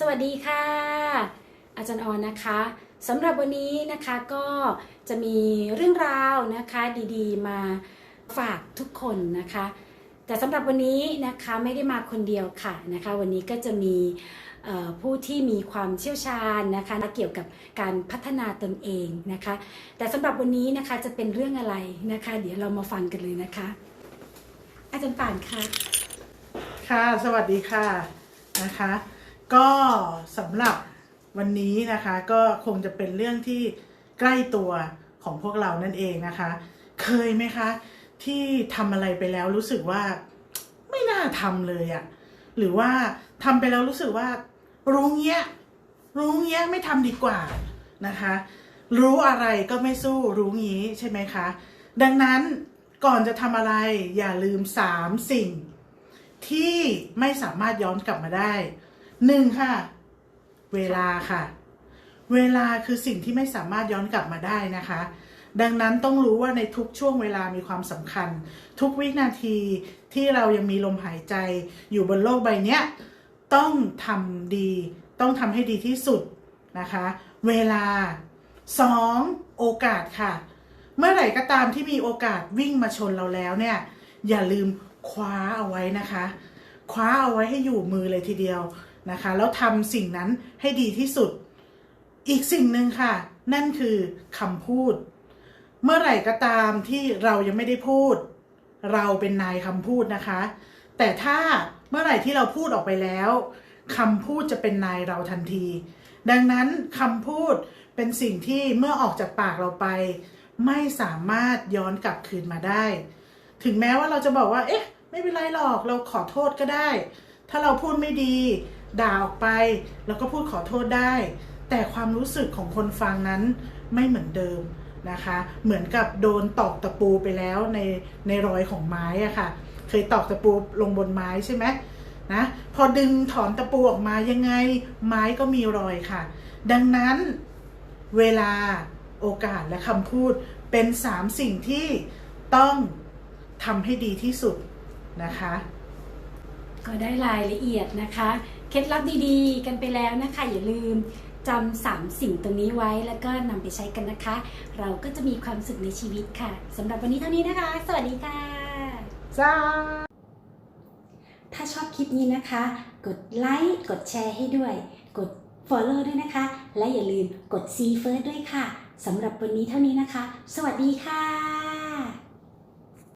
สวัสดีค่ะ อาจารย์ออนนะคะสำหรับวันนี้นะคะก็จะมีเรื่องราวนะคะดีๆ มาฝากทุกคนนะคะ แต่สำหรับวันนี้นะคะไม่ได้มาคนเดียวค่ะนะคะ วันนี้ก็จะมีผู้ที่มีความเชี่ยวชาญนะคะเกี่ยวกับการพัฒนาตนเองนะคะ แต่สำหรับวันนี้นะคะจะเป็นเรื่องอะไรนะคะ เดี๋ยวเรามาฟังกันเลยนะคะ อาจารย์ป่านคะค่ะ สวัสดีค่ะนะคะ ก็สำหรับวันนี้นะคะ ก็คงจะเป็นเรื่องที่ใกล้ตัวของพวกเรานั่นเองนะคะ เคยไหมคะ ที่ทำอะไรไปแล้วรู้สึกว่าไม่น่าทำเลยอะหรือว่าทำไปแล้วรู้สึกว่า รู้เงี้ย รู้เงี้ยไม่ทำดีกว่านะคะ รู้อะไรก็ไม่สู้รู้งี้ใช่ไหมคะ ดังนั้นก่อนจะทำอะไรอย่าลืมสามสิ่ง ที่ไม่สามารถย้อนกลับมาได้ หนึ่งค่ะ เวลาค่ะ เวลาคือสิ่งที่ไม่สามารถย้อนกลับมาได้นะคะ ดังนั้นต้องรู้ว่าในทุกช่วงเวลามีความสำคัญ ทุกวินาทีที่เรายังมีลมหายใจอยู่บนโลกใบนี้ต้องทำดี ต้องทำให้ดีที่สุดนะคะ เวลาสองโอกาสค่ะ เมื่อไหร่ก็ตามที่มีโอกาสวิ่งมาชนเราแล้วเนี่ย อย่าลืมคว้าเอาไว้นะคะ คว้าเอาไว้ให้อยู่มือเลยทีเดียว นะคะ แล้วทำสิ่งนั้นให้ดีที่สุด อีกสิ่งหนึ่งค่ะ นั่นคือคำพูด เมื่อไหร่ก็ตามที่เรายังไม่ได้พูด เราเป็นนายคำพูดนะคะ แต่ถ้าเมื่อไหร่ที่เราพูดออกไปแล้วคำพูดจะเป็นนายเราทันที ดังนั้นคำพูดเป็นสิ่งที่เมื่อออกจากปากเราไป ไม่สามารถย้อนกลับคืนมาได้ ถึงแม้ว่าเราจะบอกว่า เอ๊ะ ไม่เป็นไรหรอกเราขอโทษก็ได้ ถ้าเราพูดไม่ดี ด่าออกไปเราก็พูดขอโทษได้ แต่ความรู้สึกของคนฟังนั้นไม่เหมือนเดิมนะคะ เหมือนกับโดนตอกตะปูไปแล้วในในรอยของไม้อะค่ะ เคยตอกตะปูลงบนไม้ใช่ไหมนะพอดึงถอนตะปูออกมายังไงไม้ก็มีรอยค่ะ ดังนั้นเวลาโอกาสและคำพูดเป็นสามสิ่งที่ต้องทำให้ดีที่สุดนะคะ ก็ได้รายละเอียดนะคะ ล็ดลับดีๆ กันไปแล้วนะคะ อย่าลืมจำสามสิ่งตรงนี้ไว้แล้วก็นำไปใช้กันนะคะ เราก็จะมีความสุขในชีวิตค่ะสำหรับวันนี้เท่านี้นะคะ สวัสดีค่ะจ้าถ้าชอบคลิปนี้นะคะ กดไลค์กดแชร์ให้ด้วย กด Follow ด้วยนะคะ และอย่าลืมกด See First ด้วยค่ะสำหรับวันนี้เท่านี้นะคะ สวัสดีค่ะ